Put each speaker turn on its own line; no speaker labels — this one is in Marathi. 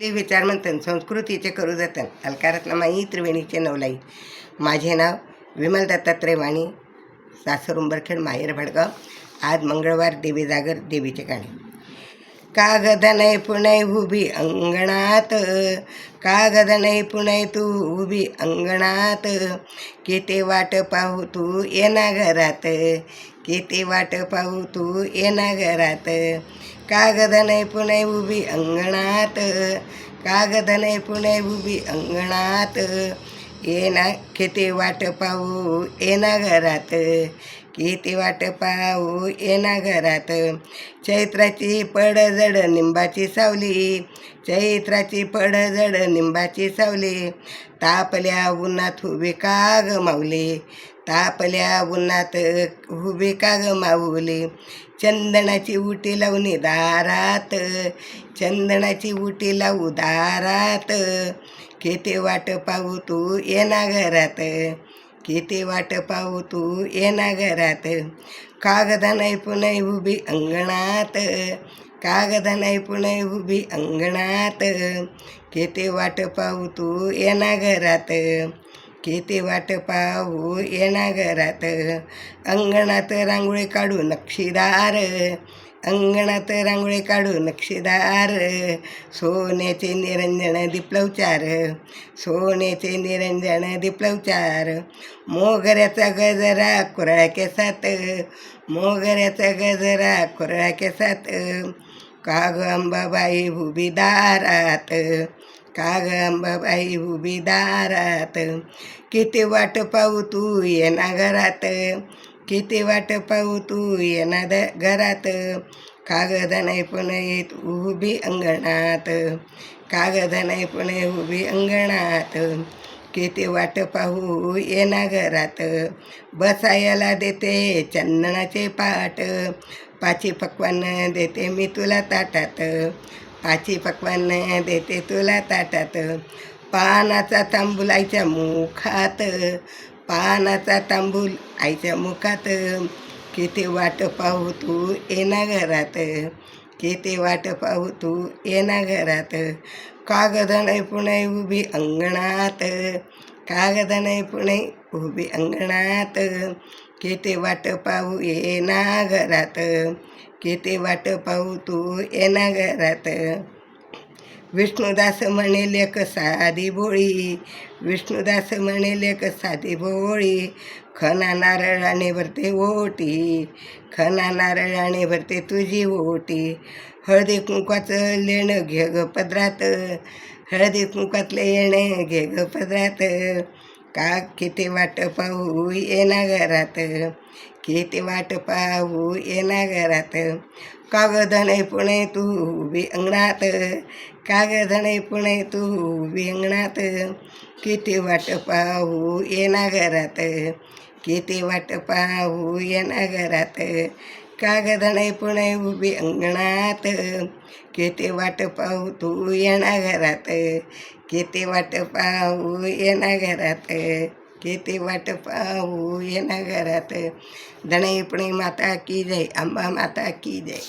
आपले म्हणतात संस्कृतीचे करू जतन माई त्रिवेणीचे नवलाई. माझे नाव विमल दत्तात्रय वाणी सासर उंबरखेड माहेर भडगाव. आज मंगळवार देवी जागर देवीचे गाणे कागद नाही पुणे उभी अंगणात. कागद नाही पुणे तू उभी अंगणात. किती वाट पाहू तू येना घरात. किती वाट पाहू तू येना घरात. कागद नाही पुणे उभी अंगणात. कागद नाही पुणे उभी अंगणात. येना किती वाट पाहू येना घरात. किती वाट पाहू येना घरात. चैत्राची पडझड निंबाची सावली. चैत्राची पडझड निंबाची सावली. तापल्या उन्हात उभी काग माऊली तापल्या उन्हात उभी काग माऊली चंदनाची उटी लावणे दारात चंदनाची उटी लावू दारात. किती वाट पाहू तू येना घरात? किती वाट पाहू तू येना घरात? कागद नाही पुणे उभी अंगणात. कागद नाही पुणे उभी अंगणात. किती वाट पाहू तू येना घरात? किती वाट पाहू येणा घरात अंगणात रांगोळी काढू नक्षीदार. अंगणात रांगोळी काढू नक्षीदार. सोन्याचे निरंजन दिपलवचार. सोन्याचे निरंजन दिपलवचार. मोगऱ्याचा गजरा कुरळ्या केसात मोगऱ्याचा गजरा कुरळ्या केसात काग अंबाबाई भुबी दारात काग अंबाबाई उभी दारात. किती वाट पाहू तू येना घरात किती वाट पाहू तू येना द घरात कागद नाही पण येत उभी अंगणात. कागद नाही पण उभी अंगणात. किती वाट पाहू येना घरात बसायला देते चंदनाचे पाट पाची पक्वान देते मी तुला ताटात. पाची पक्वान देते तुला ताटात. पानाचा तांबूल आईच्या मुखात. पानाचा तांबूल आईच्या मुखात. किती वाट पाहू तू येना घरात. किती वाट पाहू तू येना घरात. कागद नाही पुणे उभी अंगणात. कागद नाही पुणे उभी अंगणात. किती वाट पाहू येना घरात. किती वाट पाहू तू येना घरात? विष्णुदास म्हणे लेक साधी भोळी विष्णुदास म्हणे लेक साधी भोळी खना नारळाने भरते ओटी. खना नारळाने भरते तुझी ओटी. हळदी कुंकवाचं लेणं घे ग पदरात. हळदी कुंकवातलं येणं घे ग पदरात. का किती वाट पाहू येना घरात? किती वाट पाहू येना घरात? कागद पुणे तू उभी अंगणात. पुणे तू उभी अंगणात. किती वाट पाहू येना घरात? किती वाट पाहू येना घरात? कागद नाही पुणे उभी अंगणात केते वाट पाहू तू येणा घरात किती वाट पाहू येणा घरात किती वाट पाहू येना घरात धणे पुणे माता की जय अंबा माता की जय